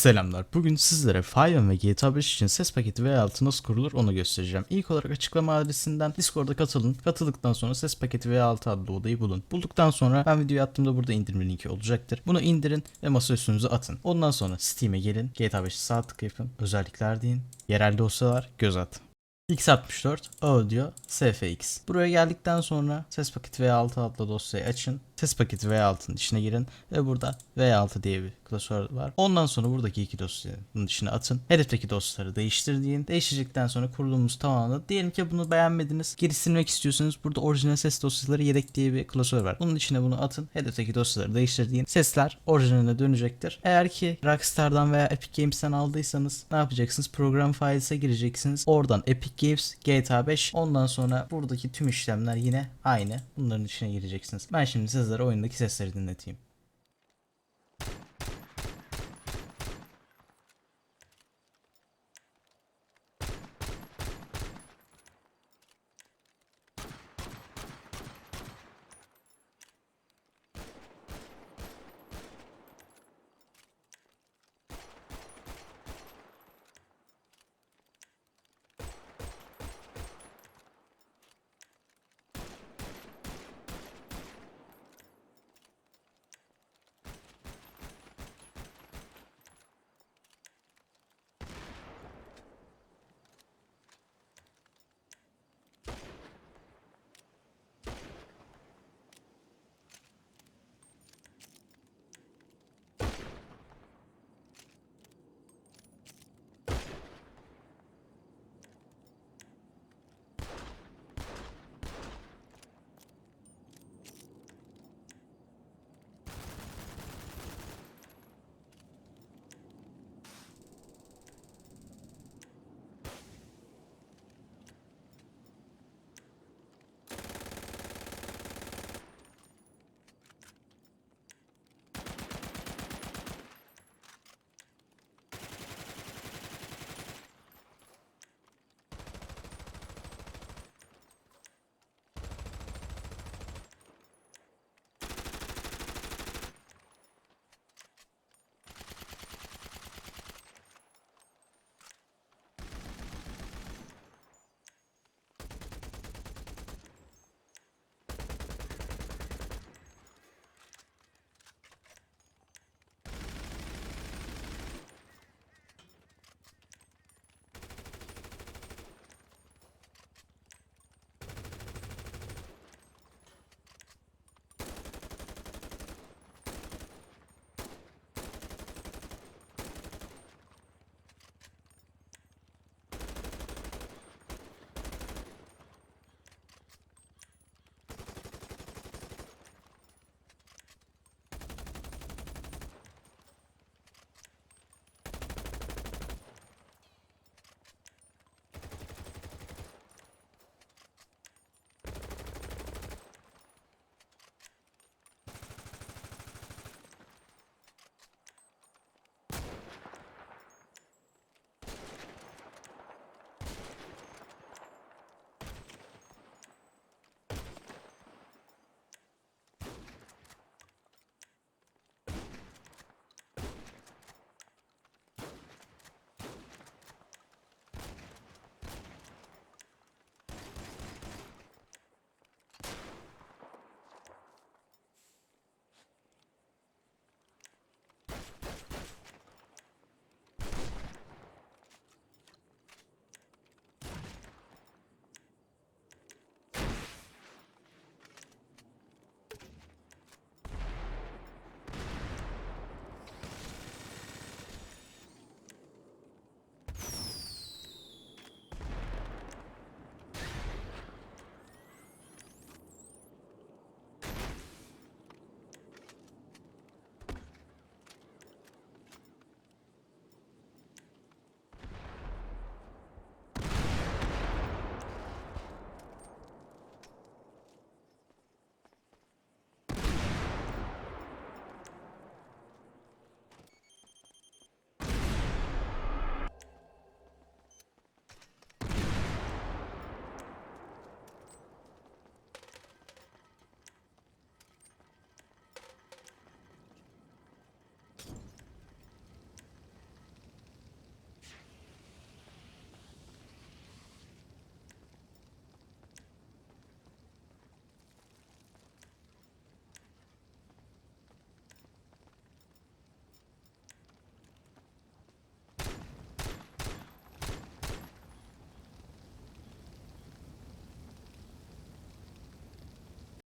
Selamlar. Bugün sizlere Fiven ve GTA 5 için ses paketi V6 nasıl kurulur onu göstereceğim. İlk olarak açıklama adresinden Discord'a katılın. Katıldıktan sonra ses paketi V6 adlı odayı bulun. Bulduktan sonra ben videoyu attığımda burada indirme linki olacaktır. Bunu indirin ve masa üstünüze atın. Ondan sonra Steam'e gelin. GTA 5'i sağ tık yapın. Özellikler deyin. Yerel dosyalar göz at. X64 Audio SFX. Buraya geldikten sonra ses paketi V6 adlı dosyayı açın. Ses paketi V6'nın içine girin ve burada V6 diye bir klasör var. Ondan sonra buradaki iki dosyanın içine atın. Hedefteki dosyaları değiştir deyin. Değiştirdikten sonra kurulumumuz tamamlandı. Diyelim ki bunu beğenmediniz. Geri silmek istiyorsanız burada orijinal ses dosyaları yedek diye bir klasör var. Bunun içine bunu atın. Hedefteki dosyaları değiştir deyin. Sesler orijinaline dönecektir. Eğer ki Rockstar'dan veya Epic Games'ten aldıysanız ne yapacaksınız? Program files'e gireceksiniz. Oradan Epic Games, GTA 5 ondan sonra buradaki tüm işlemler yine aynı. Bunların içine gireceksiniz. Ben şimdi sizlere oyundaki sesleri dinleteyim.